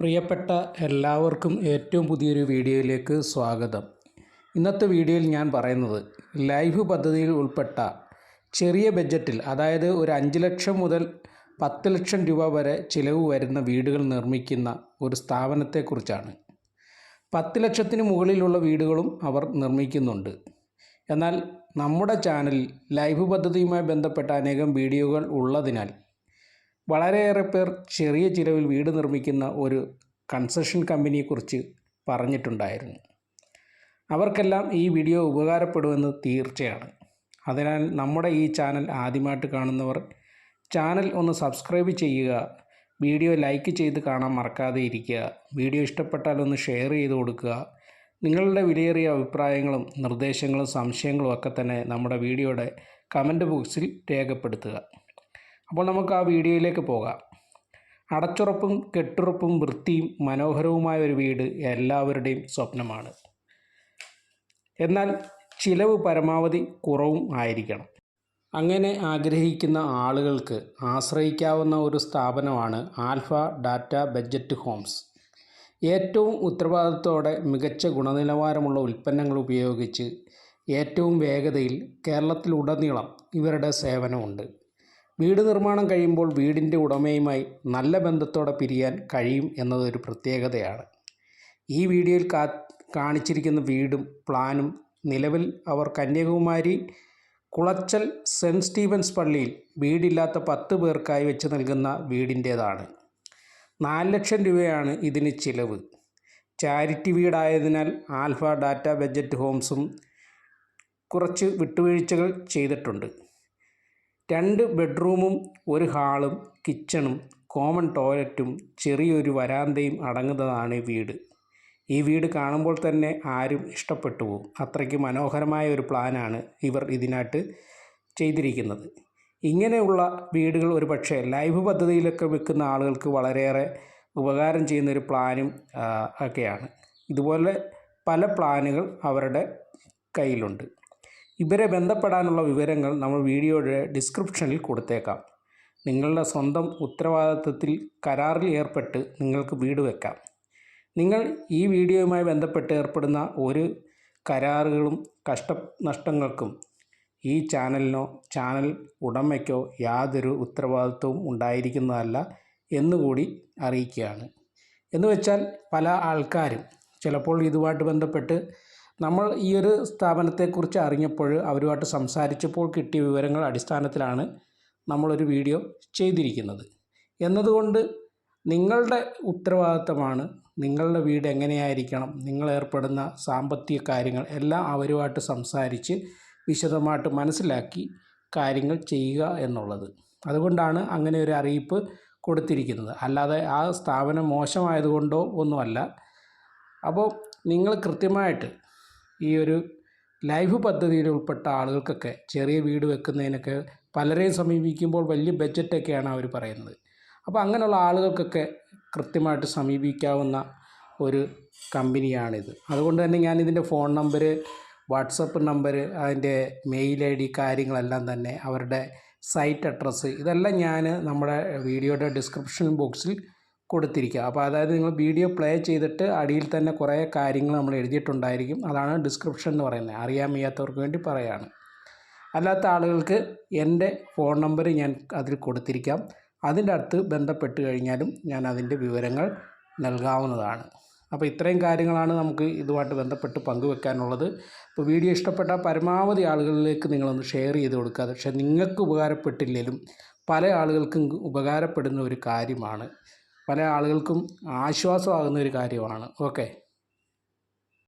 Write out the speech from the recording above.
പ്രിയപ്പെട്ട എല്ലാവർക്കും ഏറ്റവും പുതിയൊരു വീഡിയോയിലേക്ക് സ്വാഗതം. ഇന്നത്തെ വീഡിയോയിൽ ഞാൻ പറയുന്നത് ലൈഫ് പദ്ധതിയിൽ ഉൾപ്പെട്ട ചെറിയ ബഡ്ജറ്റിൽ അതായത് ഒരു അഞ്ച് ലക്ഷം മുതൽ പത്ത് ലക്ഷം രൂപ വരെ ചിലവ് വരുന്ന വീടുകൾ നിർമ്മിക്കുന്ന ഒരു സ്ഥാപനത്തെക്കുറിച്ചാണ്. പത്ത് ലക്ഷത്തിന് മുകളിലുള്ള വീടുകളും അവർ നിർമ്മിക്കുന്നുണ്ട്. എന്നാൽ നമ്മുടെ ചാനലിൽ ലൈഫ് പദ്ധതിയുമായി ബന്ധപ്പെട്ട അനേകം വീഡിയോകൾ ഉള്ളതിനാൽ വളരെയേറെ പേർ ചെറിയ ചിലവിൽ വീട് നിർമ്മിക്കുന്ന ഒരു കൺസ്ട്രക്ഷൻ കമ്പനിയെക്കുറിച്ച് പറഞ്ഞിട്ടുണ്ടായിരുന്നു. അവർക്കെല്ലാം ഈ വീഡിയോ ഉപകാരപ്പെടുമെന്ന് തീർച്ചയാണ്. അതിനാൽ നമ്മുടെ ഈ ചാനൽ ആദ്യമായിട്ട് കാണുന്നവർ ചാനൽ ഒന്ന് സബ്സ്ക്രൈബ് ചെയ്യുക വീഡിയോ ലൈക്ക് ചെയ്ത് കാണാൻ മറക്കാതെ ഇരിക്കുക വീഡിയോ ഇഷ്ടപ്പെട്ടാൽ ഒന്ന് ഷെയർ ചെയ്ത് കൊടുക്കുക. നിങ്ങളുടെ വിലയേറിയ അഭിപ്രായങ്ങളും നിർദ്ദേശങ്ങളും സംശയങ്ങളും ഒക്കെ തന്നെ നമ്മുടെ വീഡിയോയുടെ കമന്റ് ബോക്സിൽ രേഖപ്പെടുത്തുക. അപ്പോൾ നമുക്ക് ആ വീഡിയോയിലേക്ക് പോകാം. അടച്ചുറപ്പും കെട്ടുറപ്പും വൃത്തിയും മനോഹരവുമായ ഒരു വീട് എല്ലാവരുടെയും സ്വപ്നമാണ്. എന്നാൽ ചിലവ് പരമാവധി കുറവും ആയിരിക്കണം. അങ്ങനെ ആഗ്രഹിക്കുന്ന ആളുകൾക്ക് ആശ്രയിക്കാവുന്ന ഒരു സ്ഥാപനമാണ് ആൽഫ ഡാറ്റ ബഡ്ജറ്റ് ഹോംസ്. ഏറ്റവും ഉത്തരവാദിത്തോടെ മികച്ച ഗുണനിലവാരമുള്ള ഉൽപ്പന്നങ്ങൾ ഉപയോഗിച്ച് ഏറ്റവും വേഗതയിൽ കേരളത്തിലുടനീളം ഇവരുടെ സേവനമുണ്ട്. വീട് നിർമ്മാണം കഴിയുമ്പോൾ വീടിന്റെ ഉടമയുമായി നല്ല ബന്ധത്തോടെ പിരിയാൻ കഴിയും എന്നതൊരു പ്രത്യേകതയാണ്. ഈ വീഡിയോയിൽ കാ കാണിച്ചിരിക്കുന്ന വീടും പ്ലാനും നിലവിൽ അവർ കന്യാകുമാരി കുളച്ചൽ സെന്റ് സ്റ്റീവൻസ് പള്ളിയിൽ വീടില്ലാത്ത പത്ത് പേർക്കായി വെച്ച് നൽകുന്ന വീടിന്റേതാണ്. നാല് ലക്ഷം രൂപയാണ് ഇതിന് ചിലവ്. ചാരിറ്റി വീടായതിനാൽ ആൽഫ ഡാറ്റ ബജറ്റ് ഹോംസും കുറച്ച് വിട്ടുവീഴ്ചകൾ ചെയ്തിട്ടുണ്ട്. രണ്ട് ബെഡ്റൂമും ഒരു ഹാളും കിച്ചണും കോമൺ ടോയ്ലറ്റും ചെറിയൊരു വരാന്തയും അടങ്ങുന്നതാണ് വീട്. ഈ വീട് കാണുമ്പോൾ തന്നെ ആരും ഇഷ്ടപ്പെട്ടു പോകും അത്രയ്ക്ക് മനോഹരമായ ഒരു പ്ലാനാണ് ഇവർ ഇതിനായിട്ട് ചെയ്തിരിക്കുന്നത്. ഇങ്ങനെയുള്ള വീടുകൾ ഒരു പക്ഷേ ലൈഫ് പദ്ധതിയിലൊക്കെ വെക്കുന്ന ആളുകൾക്ക് വളരെയേറെ ഉപകാരം ചെയ്യുന്ന ഒരു പ്ലാനും ഒക്കെയാണ്. ഇതുപോലെ പല പ്ലാനുകൾ അവരുടെ കയ്യിലുണ്ട്. ഇവരെ ബന്ധപ്പെടാനുള്ള വിവരങ്ങൾ നമ്മൾ വീഡിയോയുടെ ഡിസ്ക്രിപ്ഷനിൽ കൊടുത്തേക്കാം. നിങ്ങളുടെ സ്വന്തം ഉത്തരവാദിത്വത്തിൽ കരാറിൽ ഏർപ്പെട്ട് നിങ്ങൾക്ക് വീട് വെക്കാം. നിങ്ങൾ ഈ വീഡിയോയുമായി ബന്ധപ്പെട്ട് ഏർപ്പെടുന്ന ഒരു കരാറുകളും കഷ്ട നഷ്ടങ്ങൾക്കും ഈ ചാനലിനോ ചാനൽ ഉടമയ്ക്കോ യാതൊരു ഉത്തരവാദിത്വവും ഉണ്ടായിരിക്കുന്നതല്ല എന്നുകൂടി അറിയിക്കുകയാണ്. എന്ന് വെച്ചാൽ പല ആൾക്കാരും ചിലപ്പോൾ ഇതുമായിട്ട് ബന്ധപ്പെട്ട് നമ്മൾ ഈ ഒരു സ്ഥാപനത്തെക്കുറിച്ച് അറിഞ്ഞപ്പോൾ അവരുമായിട്ട് സംസാരിച്ചപ്പോൾ കിട്ടിയ വിവരങ്ങൾ അടിസ്ഥാനത്തിലാണ് നമ്മളൊരു വീഡിയോ ചെയ്തിരിക്കുന്നത്. എന്നതുകൊണ്ട് നിങ്ങളുടെ ഉത്തരവാദിത്തമാണ് നിങ്ങളുടെ വീട് എങ്ങനെയായിരിക്കണം നിങ്ങൾ ഏർപ്പെടുന്ന സാമ്പത്തിക കാര്യങ്ങൾ എല്ലാം അവരുമായിട്ട് സംസാരിച്ച് വിശദമായിട്ട് മനസ്സിലാക്കി കാര്യങ്ങൾ ചെയ്യുക എന്നുള്ളത്. അതുകൊണ്ടാണ് അങ്ങനെ ഒരു അറിയിപ്പ് കൊടുത്തിരിക്കുന്നത്. അല്ലാതെ ആ സ്ഥാപനം മോശമായതുകൊണ്ടോ ഒന്നുമല്ല. അപ്പോൾ നിങ്ങൾ കൃത്യമായിട്ട് ഈ ഒരു ലൈഫ് പദ്ധതിയിൽ ഉൾപ്പെട്ട ആളുകൾക്കൊക്കെ ചെറിയ വീട് വെക്കുന്നതിനൊക്കെ പലരെയും സമീപിക്കുമ്പോൾ വലിയ ബഡ്ജറ്റൊക്കെയാണ് അവർ പറയുന്നത്. അപ്പോൾ അങ്ങനെയുള്ള ആളുകൾക്കൊക്കെ കൃത്യമായിട്ട് സമീപിക്കാവുന്ന ഒരു കമ്പനിയാണിത്. അതുകൊണ്ട് തന്നെ ഞാൻ ഞാനിതിന്റെ ഫോൺ നമ്പർ വാട്സപ്പ് നമ്പർ അതിന്റെ മെയിൽ ഐ ഡി കാര്യങ്ങളെല്ലാം തന്നെ അവരുടെ സൈറ്റ് അഡ്രസ്സ് ഇതെല്ലാം ഞാൻ നമ്മുടെ വീഡിയോയുടെ ഡിസ്ക്രിപ്ഷൻ ബോക്സിൽ കൊടുത്തിരിക്കുക. അപ്പോൾ അതായത് നിങ്ങൾ വീഡിയോ പ്ലേ ചെയ്തിട്ട് അടിയിൽ തന്നെ കുറേ കാര്യങ്ങൾ നമ്മൾ എഴുതിയിട്ടുണ്ടായിരിക്കും. അതാണ് ഡിസ്ക്രിപ്ഷൻ എന്ന് പറയുന്നത്. അറിയാൻ വയ്യാത്തവർക്ക് വേണ്ടി പറയുകയാണ് അല്ലാത്ത ആളുകൾക്ക് എന്റെ ഫോൺ നമ്പർ ഞാൻ അതിൽ കൊടുത്തിരിക്കാം. അതിന്റെ അടുത്ത് ബന്ധപ്പെട്ട് കഴിഞ്ഞാലും ഞാൻ അതിന്റെ വിവരങ്ങൾ നൽകാവുന്നതാണ്. അപ്പോൾ ഇത്രയും കാര്യങ്ങളാണ് നമുക്ക് ഇതുമായിട്ട് ബന്ധപ്പെട്ട് പങ്കുവെക്കാനുള്ളത്. അപ്പോൾ വീഡിയോ ഇഷ്ടപ്പെട്ട പരമാവധി ആളുകളിലേക്ക് നിങ്ങളൊന്ന് ഷെയർ ചെയ്ത് കൊടുക്കുക. പക്ഷേ നിങ്ങൾക്ക് ഉപകാരപ്പെട്ടില്ലെങ്കിലും പല ആളുകൾക്കും ഉപകാരപ്പെടുന്ന ഒരു കാര്യമാണ് പല ആളുകൾക്കും ആശ്വാസമാകുന്ന ഒരു കാര്യമാണ്. ഓക്കെ